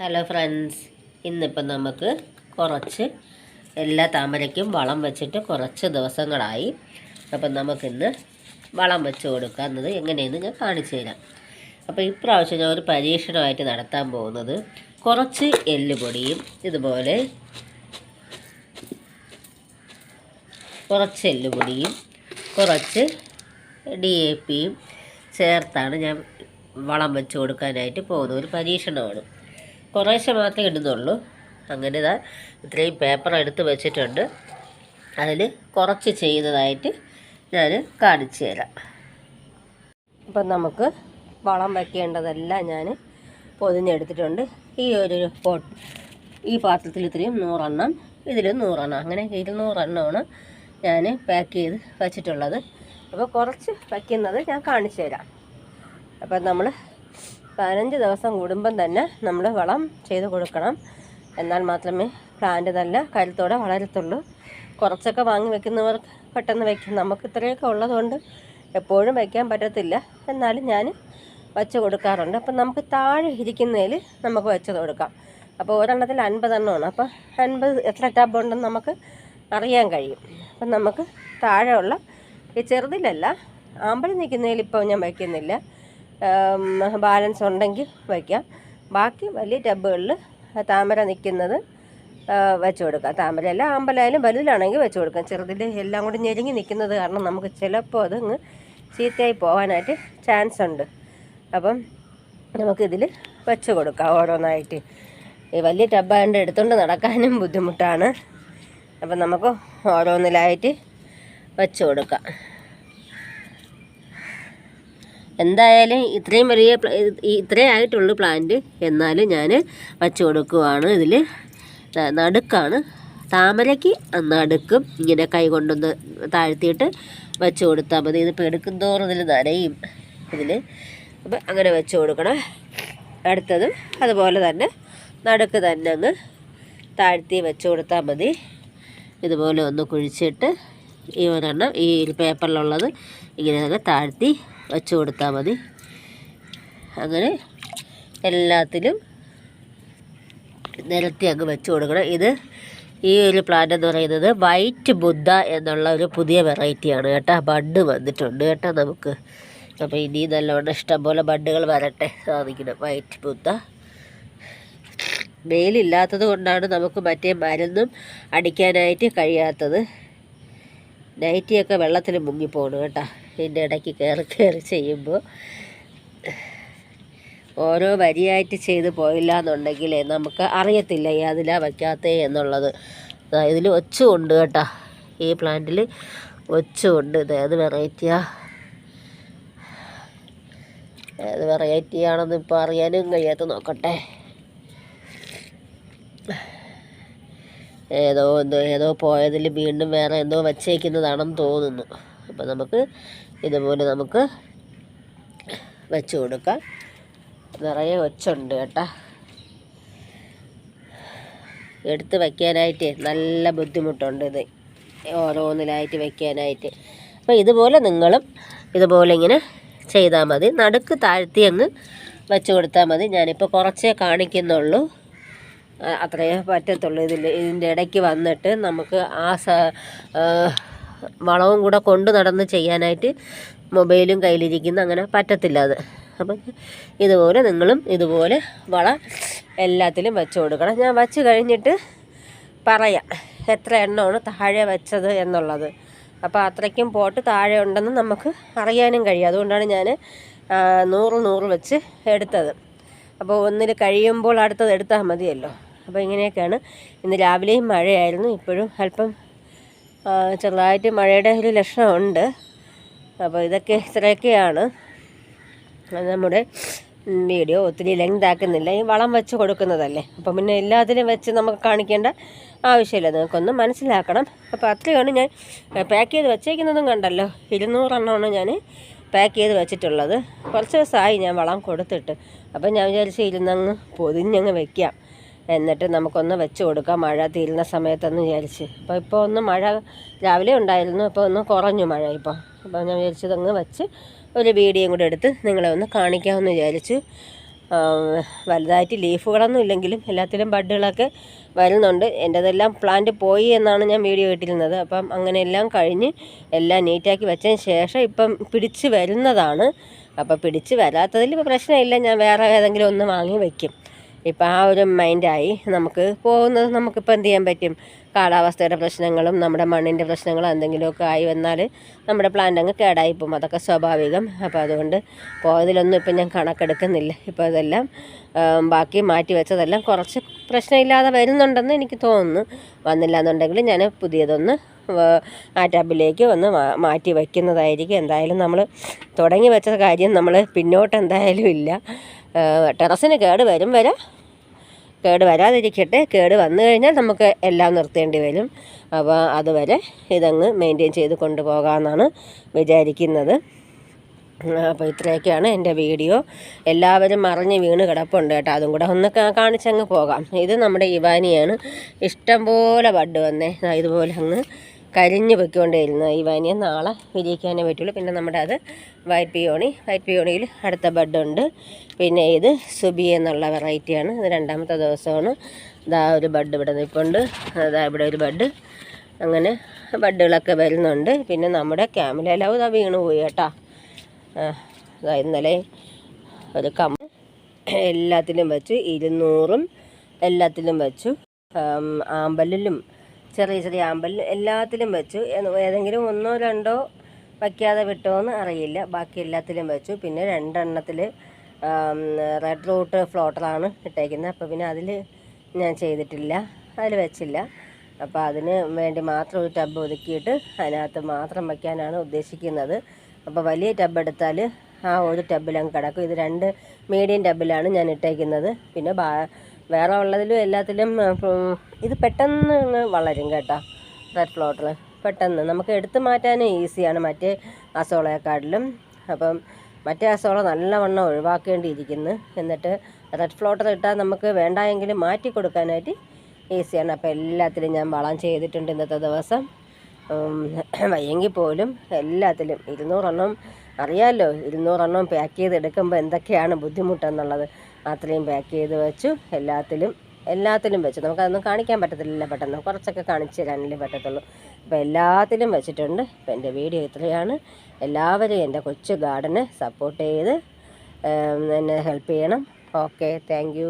Hello friends ഇന്നിപ്പം നമുക്ക് കുറച്ച് എല്ലാ താമരയ്ക്കും വളം വെച്ചിട്ട് കുറച്ച് ദിവസങ്ങളായി. അപ്പം നമുക്കിന്ന് വളം വെച്ച് കൊടുക്കുന്നത് എങ്ങനെയെന്ന് ഞാൻ കാണിച്ചു തരാം. അപ്പോൾ ഇപ്രാവശ്യം ഞാൻ ഒരു പരീക്ഷണമായിട്ട് നടത്താൻ പോകുന്നത് കുറച്ച് എല്ലുപൊടിയും ഇതുപോലെ കുറച്ച് എല്ലുപൊടിയും കുറച്ച് ഡി എ പിയും ചേർത്താണ് ഞാൻ വളം വെച്ച് കൊടുക്കാനായിട്ട് പോകുന്നത്. ഒരു പരീക്ഷണമാണ്. കുറേശ്ശെ മാത്രമേ ഇടുന്നുള്ളൂ. അങ്ങനെ ഇതാ ഇത്രയും പേപ്പർ എടുത്ത് വെച്ചിട്ടുണ്ട്. അതിൽ കുറച്ച് ചെയ്യുന്നതായിട്ട് ഞാൻ കാണിച്ചു തരാം. അപ്പം നമുക്ക് വളം വയ്ക്കേണ്ടതെല്ലാം ഞാൻ പൊതിഞ്ഞെടുത്തിട്ടുണ്ട്. ഈ ഒരു പോട്ട് ഈ പാത്രത്തിൽ ഇത്രയും നൂറെണ്ണം ഇതിൽ നൂറെണ്ണം അങ്ങനെ ഇരുന്നൂറെണ്ണമാണ് ഞാൻ പാക്ക് ചെയ്ത് വച്ചിട്ടുള്ളത്. അപ്പോൾ കുറച്ച് വയ്ക്കുന്നത് ഞാൻ കാണിച്ചു തരാം. അപ്പം നമ്മൾ പതിനഞ്ച് ദിവസം കൂടുമ്പം തന്നെ നമ്മൾ വളം ചെയ്ത് കൊടുക്കണം. എന്നാൽ മാത്രമേ പ്ലാന്റ് നല്ല കരുത്തോടെ വളരത്തുള്ളൂ. കുറച്ചൊക്കെ വാങ്ങി വെക്കുന്നവർ പെട്ടെന്ന് വയ്ക്കും നമുക്ക് ഇത്രയൊക്കെ ഉള്ളതുകൊണ്ട് എപ്പോഴും വയ്ക്കാൻ പറ്റത്തില്ല. എന്നാലും ഞാൻ വച്ച് കൊടുക്കാറുണ്ട്. അപ്പം നമുക്ക് താഴെ ഇരിക്കുന്നതിൽ നമുക്ക് വെച്ച് കൊടുക്കാം. അപ്പോൾ ഒരെണ്ണത്തിൽ അൻപതെണ്ണമാണ് അപ്പോൾ അൻപത് എത്ര ടബ് ഉണ്ടെന്ന് നമുക്ക് അറിയാൻ കഴിയും. അപ്പം നമുക്ക് താഴെയുള്ള ഈ ചെറുതിലല്ല ആമ്പൽ നിൽക്കുന്നതിൽ ഇപ്പോൾ ഞാൻ വയ്ക്കുന്നില്ല ബാലൻസ് ഉണ്ടെങ്കിൽ വയ്ക്കാം. ബാക്കി വലിയ ടബുകളിൽ താമര നിൽക്കുന്നത് വെച്ച് കൊടുക്കാം. താമരയല്ല ആമ്പലായാലും വലുതാണെങ്കിൽ വെച്ച് കൊടുക്കാം. ചെറുതിൽ എല്ലാം കൂടി ഞെരുങ്ങി നിൽക്കുന്നത് കാരണം നമുക്ക് ചിലപ്പോൾ അതങ്ങ് ചീത്തയായി പോകാനായിട്ട് ചാൻസ് ഉണ്ട്. അപ്പം നമുക്കിതിൽ വെച്ച് കൊടുക്കാം ഓരോന്നായിട്ട്. ഈ വലിയ ടബായതുകൊണ്ട് എടുത്തുകൊണ്ട് നടക്കാനും ബുദ്ധിമുട്ടാണ്. അപ്പം നമുക്ക് ഓരോന്നിലായിട്ട് വെച്ച് കൊടുക്കാം. എന്തായാലും ഇത്രയും വലിയ ഇത്രേ ആയിട്ടുള്ളൂ പ്ലാന്റ് എന്നാലും ഞാൻ വച്ചു കൊടുക്കുവാണ്. ഇതിൽ നടുക്കാണ്. താമരയ്ക്ക് നടുക്കും. ഇങ്ങനെ കൈ കൊണ്ടൊന്ന് താഴ്ത്തിയിട്ട് വെച്ച് കൊടുത്താൽ മതി. ഇതിപ്പോൾ എടുക്കും തോറും ഇതിൽ നനയും ഇതിൽ അപ്പം അങ്ങനെ വെച്ച് കൊടുക്കണം. അടുത്തതും അതുപോലെ തന്നെ നടുക്ക് തന്നെ അങ്ങ് താഴ്ത്തി വെച്ച് കൊടുത്താൽ മതി. ഇതുപോലെ ഒന്ന് കുഴിച്ചിട്ട് ഈ ഒരെണ്ണം ഈ പേപ്പറിലുള്ളത് ഇങ്ങനെ തന്നെ താഴ്ത്തി വെച്ച് കൊടുത്താൽ മതി. അങ്ങനെ എല്ലാത്തിലും നിരത്തി അങ്ങ് വെച്ച് കൊടുക്കണം. ഇത് ഈ ഒരു പ്ലാന്റ് എന്ന് പറയുന്നത് വൈറ്റ് ബുദ്ധ എന്നുള്ള ഒരു പുതിയ വെറൈറ്റിയാണ് കേട്ടോ. ബഡ് വന്നിട്ടുണ്ട് കേട്ടോ നമുക്ക്. അപ്പോൾ ഇനി നല്ലവണ്ണം ഇഷ്ടംപോലെ ബഡുകൾ വരട്ടെ. സാധിക്കണം. വൈറ്റ് ബുദ്ധ. വെയിലില്ലാത്തത് കൊണ്ടാണ് നമുക്ക് മറ്റേ മരുന്നും അടിക്കാനായിട്ട് കഴിയാത്തത്. നൈറ്റിയൊക്കെ വെള്ളത്തിൽ മുങ്ങിപ്പോണു കേട്ടോ. ഇതിന്റെ ഇടയ്ക്ക് കയറി കയറി ചെയ്യുമ്പോൾ ഓരോ വരിയായിട്ട് ചെയ്ത് പോയില്ല എന്നുണ്ടെങ്കിൽ നമുക്ക് അറിയത്തില്ല ഏതിലാ വയ്ക്കാത്തേ എന്നുള്ളത്. ഇതിൽ ഒച്ചുണ്ട് കേട്ടോ. ഈ പ്ലാന്റിൽ ഒച്ചുണ്ട്. ഇത് ഏത് വെറൈറ്റിയാ? ഏത് വെറൈറ്റി ആണെന്ന് ഇപ്പോൾ അറിയാനും കഴിയാത്ത നോക്കട്ടെ. ഏതോ എന്തോ ഏതോ പോയതിൽ വീണ്ടും വേറെ എന്തോ വച്ചേക്കുന്നതാണെന്ന് തോന്നുന്നു. അപ്പോൾ നമുക്ക് ഇതുപോലെ നമുക്ക് വെച്ച് കൊടുക്കാം. നിറയെ ഒച്ചുണ്ട് കേട്ടോ. എടുത്ത് വയ്ക്കാനായിട്ട് നല്ല ബുദ്ധിമുട്ടുണ്ട് ഇത്. ഓരോന്നിലായിട്ട് വയ്ക്കാനായിട്ട്. അപ്പോൾ ഇതുപോലെ നിങ്ങളും ഇതുപോലെ ഇങ്ങനെ ചെയ്താൽ മതി. നടുക്ക് താഴ്ത്തി അങ്ങ് വെച്ച് കൊടുത്താൽ മതി. ഞാനിപ്പോൾ കുറച്ചേ കാണിക്കുന്നുള്ളൂ. അത്രയേ പറ്റത്തുള്ളൂ. ഇതിൽ ഇതിന്റെ ഇടയ്ക്ക് വന്നിട്ട് നമുക്ക് ആ, വളവും കൂടെ കൊണ്ട് നടന്ന് ചെയ്യാനായിട്ട് മൊബൈലും കയ്യിലിരിക്കുന്ന അങ്ങനെ പറ്റത്തില്ല അത്. അപ്പം ഇതുപോലെ നിങ്ങളും ഇതുപോലെ വള എല്ലാത്തിലും വെച്ച് കൊടുക്കണം. ഞാൻ വച്ച് കഴിഞ്ഞിട്ട് പറയാം എത്ര എണ്ണമാണ് താഴെ വെച്ചത് എന്നുള്ളത്. അപ്പോൾ അത്രയ്ക്കും പോട്ട് താഴെ ഉണ്ടെന്ന് നമുക്ക് അറിയാനും കഴിയും. അതുകൊണ്ടാണ് ഞാൻ നൂറ് നൂറ് വെച്ച് എടുത്തത്. അപ്പോൾ ഒന്നിൽ കഴിയുമ്പോൾ അടുത്തത് എടുത്താൽ മതിയല്ലോ. അപ്പോൾ ഇങ്ങനെയൊക്കെയാണ് ഇന്ന് രാവിലെയും മഴയായിരുന്നു. ഇപ്പോഴും അല്പം ചെറുതായിട്ട് മഴയുടെ ഒരു ലക്ഷണമുണ്ട്. അപ്പോൾ ഇതൊക്കെ ഇത്രയൊക്കെയാണ്. നമ്മുടെ വീഡിയോ ഒത്തിരി ലെങ്ത് ആക്കുന്നില്ല. ഈ വളം വെച്ച് കൊടുക്കുന്നതല്ലേ. അപ്പം പിന്നെ എല്ലാത്തിനും വെച്ച് നമുക്ക് കാണിക്കേണ്ട ആവശ്യമില്ല. നിങ്ങൾക്കൊന്ന് മനസ്സിലാക്കണം. അപ്പോൾ അത്രയാണ് ഞാൻ പാക്ക് ചെയ്ത് വെച്ചേക്കുന്നതും കണ്ടല്ലോ. ഇരുന്നൂറെണ്ണമാണ് ഞാൻ പാക്ക് ചെയ്ത് വെച്ചിട്ടുള്ളത്. കുറച്ച് ദിവസമായി ഞാൻ വളം കൊടുത്തിട്ട്. അപ്പം ഞാൻ വിചാരിച്ച് ഇരുന്നങ്ങ് പൊതിഞ്ഞങ്ങ് വെക്കാം. എന്നിട്ട് നമുക്കൊന്ന് വെച്ച് കൊടുക്കാം. മഴ തീരുന്ന സമയത്തെന്ന് വിചാരിച്ച്. അപ്പോൾ ഇപ്പോൾ ഒന്ന് മഴ രാവിലെ ഉണ്ടായിരുന്നു. ഇപ്പോൾ ഒന്ന് കുറഞ്ഞു മഴ ഇപ്പോൾ അപ്പോൾ ഞാൻ വിചാരിച്ചത് അങ്ങ് വെച്ച് ഒരു വീഡിയോയും കൂടെ എടുത്ത് നിങ്ങളെ ഒന്ന് കാണിക്കാമെന്ന് വിചാരിച്ചു വലുതായിട്ട് ലീഫുകളൊന്നും ഇല്ലെങ്കിലും എല്ലാത്തിലും ബഡുകളൊക്കെ വരുന്നുണ്ട്. എന്റെതെല്ലാം പ്ലാന്റ് പോയി എന്നാണ് ഞാൻ വീഡിയോ ഇട്ടിരുന്നത്. അപ്പം അങ്ങനെ എല്ലാം കഴിഞ്ഞ് എല്ലാം നീറ്റാക്കി വെച്ചതിന് ശേഷം ഇപ്പം പിടിച്ച് വരുന്നതാണ്. അപ്പോൾ പിടിച്ച് വരാത്തതിൽ പ്രശ്നമില്ല. ഞാൻ വേറെ ഏതെങ്കിലും ഒന്ന് വാങ്ങി വയ്ക്കും ഇപ്പം ആ ഒരു മൈൻഡായി നമുക്ക് പോകുന്നത് നമുക്കിപ്പോൾ എന്ത് ചെയ്യാൻ പറ്റും? കാലാവസ്ഥയുടെ പ്രശ്നങ്ങളും നമ്മുടെ മണ്ണിന്റെ പ്രശ്നങ്ങളും എന്തെങ്കിലുമൊക്കെ ആയി വന്നാൽ നമ്മുടെ പ്ലാന്റ് അങ്ങ് കേടായി പോകും അതൊക്കെ സ്വാഭാവികം. അപ്പോൾ അതുകൊണ്ട് പോയതിലൊന്നും ഇപ്പം ഞാൻ കണക്കെടുക്കുന്നില്ല. ഇപ്പോൾ ഇതെല്ലാം ബാക്കി മാറ്റി വെച്ചതെല്ലാം കുറച്ച് പ്രശ്നമില്ലാതെ വരുന്നുണ്ടെന്ന് എനിക്ക് തോന്നുന്നു. വന്നില്ല എന്നുണ്ടെങ്കിൽ ഞാൻ പുതിയതൊന്ന് ആ ടബിലേക്ക് ഒന്ന് മാറ്റി വയ്ക്കുന്നതായിരിക്കും എന്തായാലും നമ്മൾ തുടങ്ങി വെച്ച കാര്യം നമ്മൾ പിന്നോട്ട് എന്തായാലും ഇല്ല. ടെറസിന് കേട് വരും വരെ. കേട് വരാതിരിക്കട്ടെ. കേട് വന്നു കഴിഞ്ഞാൽ നമുക്ക് എല്ലാം നിർത്തേണ്ടി വരും. അപ്പോൾ അതുവരെ ഇതങ്ങ് മെയിന്റെയിൻ ചെയ്ത് കൊണ്ടുപോകാമെന്നാണ് വിചാരിക്കുന്നത്. അപ്പോൾ ഇത്രയൊക്കെയാണ് എന്റെ വീഡിയോ. എല്ലാവരും മറിഞ്ഞ് വീണ് കിടപ്പുണ്ട് കേട്ടോ. അതും കൂടെ ഒന്ന് കാണിച്ചങ്ങ് പോകാം. ഇത് നമ്മുടെ ഇവാനിയാണ്. ഇഷ്ടം പോലെ ബഡ് വന്നേ. ഇതുപോലെ അങ്ങ് കരിഞ്ഞ് പൊയ്ക്കൊണ്ടേയിരുന്നു വനിയെ. നാളെ വിരിയിക്കാനേ പറ്റുള്ളൂ. പിന്നെ നമ്മുടെ അത് വൈറ്റ് പിയോണി വൈറ്റ് പിയോണിയിൽ അടുത്ത ബഡുണ്ട്. പിന്നെ ഇത് സുബി എന്നുള്ള വെറൈറ്റിയാണ്. ഇത് രണ്ടാമത്തെ ദിവസമാണ്. ഇതാ ഒരു ബഡ് ഇവിടെ നിൽപ്പുണ്ട്. അതാ ഇവിടെ ഒരു ബഡ്. അങ്ങനെ ബഡുകളൊക്കെ വരുന്നുണ്ട്. പിന്നെ നമ്മുടെ ക്യാമിലെല്ലാം ഇതാ വീണു പോയി കേട്ടോ. ദാ ഇന്നലെ ഒരു കമ്മ എല്ലാത്തിലും വെച്ചു. ഇരുന്നൂറും എല്ലാത്തിലും വെച്ചു. ആമ്പലിലും ചെറിയ ചെറിയ ആമ്പലിലും എല്ലാത്തിലും വെച്ചു. ഏതെങ്കിലും ഒന്നോ രണ്ടോ വയ്ക്കാതെ വിട്ടോന്ന് അറിയില്ല. ബാക്കി എല്ലാത്തിലും വെച്ചു. പിന്നെ രണ്ടെണ്ണത്തിൽ റെഡ് റൂട്ട് ഫ്ലോട്ടറാണ് ഇട്ടേക്കുന്നത് അപ്പോൾ പിന്നെ അതിൽ ഞാൻ ചെയ്തിട്ടില്ല. അതിൽ വെച്ചില്ല. അപ്പോൾ അതിന് വേണ്ടി മാത്രം ഒരു ടബ് ഒതുക്കിയിട്ട് അതിനകത്ത് മാത്രം വയ്ക്കാനാണ് ഉദ്ദേശിക്കുന്നത്. അപ്പോൾ വലിയ ടബ് എടുത്താൽ ആ ഒരു ടബിലങ്ങ് കിടക്കും. ഇത് രണ്ട് മീഡിയം ടബിലാണ് ഞാൻ ഇട്ടേക്കുന്നത്. പിന്നെ ബാ വേറെ ഉള്ളതിലും എല്ലാത്തിലും ഇത് പെട്ടെന്ന് അങ്ങ് വളരും കേട്ടോ റെഡ് ഫ്ലോട്ടർ പെട്ടെന്ന് നമുക്ക് എടുത്തു മാറ്റാനും ഈസിയാണ് മറ്റേ അസോളയെക്കാട്ടിലും. അപ്പം മറ്റേ അസോള നല്ലവണ്ണം ഒഴിവാക്കേണ്ടിയിരിക്കുന്നു. എന്നിട്ട് റെഡ് ഫ്ലോട്ടർ ഇട്ടാൽ നമുക്ക് വേണ്ടായെങ്കിലും മാറ്റി കൊടുക്കാനായിട്ട് ഈസിയാണ്. അപ്പോൾ എല്ലാത്തിലും ഞാൻ വളം ചെയ്തിട്ടുണ്ട് ഇന്നത്തെ ദിവസം. വയ്യെങ്കിൽ പോലും എല്ലാത്തിലും. ഇരുന്നൂറെണ്ണം അറിയാമല്ലോ ഇരുന്നൂറെണ്ണം പാക്ക് ചെയ്ത് എടുക്കുമ്പോൾ എന്തൊക്കെയാണ് ബുദ്ധിമുട്ടെന്നുള്ളത്. അത്രയും പാക്ക് ചെയ്ത് വെച്ചു. എല്ലാത്തിലും എല്ലാത്തിലും വെച്ചു. നമുക്കതൊന്നും കാണിക്കാൻ പറ്റത്തില്ല പെട്ടെന്ന്. കുറച്ചൊക്കെ കാണിച്ച് തരാനല്ലേ പറ്റത്തുള്ളൂ. അപ്പോൾ എല്ലാത്തിലും വെച്ചിട്ടുണ്ട്. അപ്പോൾ എന്റെ വീഡിയോ ഇത്രയാണ്. എല്ലാവരും എന്റെ കൊച്ചു ഗാർഡനെ സപ്പോർട്ട് ചെയ്ത് എന്നെ ഹെൽപ്പ് ചെയ്യണം. Okay thank